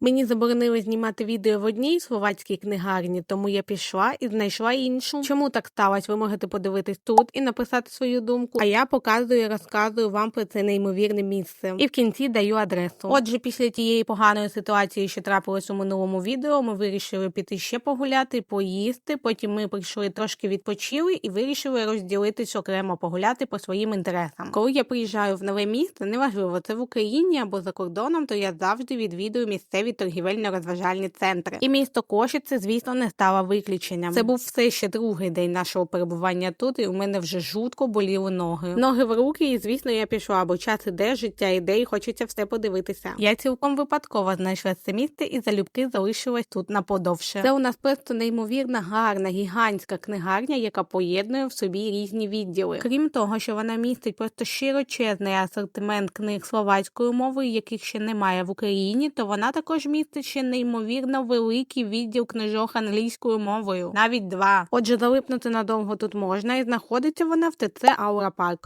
Мені заборонили знімати відео в одній словацькій книгарні, тому я пішла і знайшла іншу. Чому так сталося? Ви можете подивитись тут і написати свою думку. А я показую і розказую вам про це неймовірне місце. І в кінці даю адресу. Отже, після тієї поганої ситуації, що трапилось у минулому відео, ми вирішили піти ще погуляти, поїсти. Потім ми прийшли трошки відпочили і вирішили розділитись окремо погуляти по своїм інтересам. Коли я приїжджаю в нове місто, неважливо, це в Україні або за кордоном, то я завжди відвідую місцеві торгівельно-розважальні центри. І місто Кошице, звісно, не стало виключенням. Це був все ще другий день нашого перебування тут, і у мене вже жутко боліли ноги. Ноги в руки, і звісно, я пішла, бо час іде, життя іде, і хочеться все подивитися. Я цілком випадково знайшла це місце і залюбки залишилась тут на подовше. Це у нас просто неймовірна, гарна, гігантська книгарня, яка поєднує в собі різні відділи. Крім того, що вона містить просто широчезний асортимент книг словацькою мовою, яких ще немає в Україні, то вона також містить ще неймовірно великий відділ книжок англійською мовою, навіть два. Отже, залипнути надовго тут можна, і знаходиться вона в ТЦ Аура Парк.